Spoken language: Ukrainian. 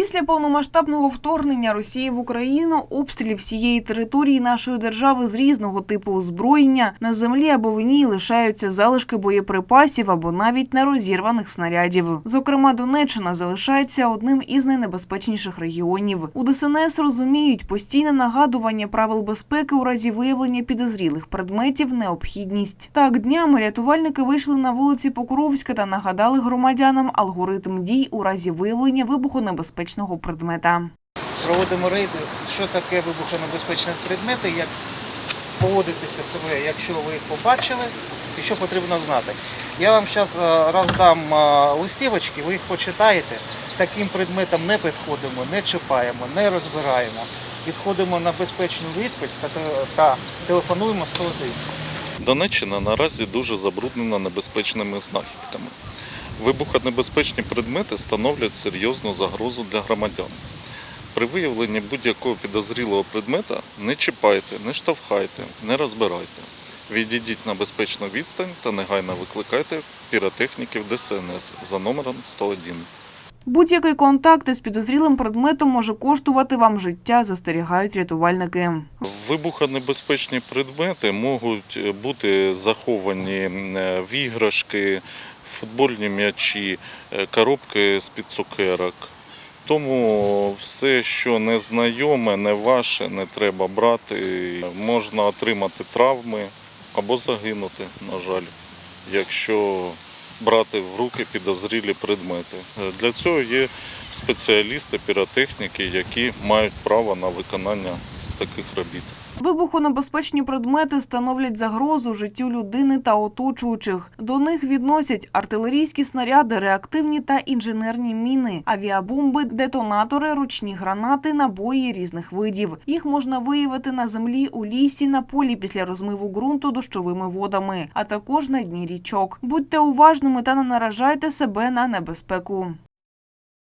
Після повномасштабного вторгнення Росії в Україну обстрілів всієї території нашої держави з різного типу озброєння на землі або в ній лишаються залишки боєприпасів або навіть нерозірваних снарядів. Зокрема, Донеччина залишається одним із найнебезпечніших регіонів. У ДСНС розуміють, постійне нагадування правил безпеки у разі виявлення підозрілих предметів необхідність. Так, днями рятувальники вийшли на вулиці Покровська та нагадали громадянам алгоритм дій у разі виявлення вибухонебезпечного предмета. Проводимо рейди, що таке вибухонебезпечні предмети, як поводитися себе, якщо ви їх побачили, і що потрібно знати. Я вам зараз роздам е, листівочки, ви їх почитаєте. Таким предметам не підходимо, не чіпаємо, не розбираємо. Відходимо на безпечну відповідь та, та телефонуємо 101. Донеччина наразі дуже забруднена небезпечними знахідками. Вибухонебезпечні предмети становлять серйозну загрозу для громадян. При виявленні будь-якого підозрілого предмета не чіпайте, не штовхайте, не розбирайте. Відійдіть на безпечну відстань та негайно викликайте піротехніків ДСНС за номером 101. Будь-який контакт із підозрілим предметом може коштувати вам життя, застерігають рятувальники. Вибухонебезпечні предмети можуть бути заховані е, в іграшки, футбольні м'ячі, е, коробки з-під цукерок. Тому все, що не знайоме, не ваше, не треба брати. Можна отримати травми або загинути, на жаль, якщо брати в руки підозрілі предмети. Е, Для цього є спеціалісти, піротехніки, які мають право на виконання таких робіт. Вибухонебезпечні предмети становлять загрозу життю людини та оточуючих. До них відносять артилерійські снаряди, реактивні та інженерні міни, авіабомби, детонатори, ручні гранати, набої різних видів. Їх можна виявити на землі, у лісі, на полі після розмиву ґрунту дощовими водами, а також на дні річок. Будьте уважними та не наражайте себе на небезпеку.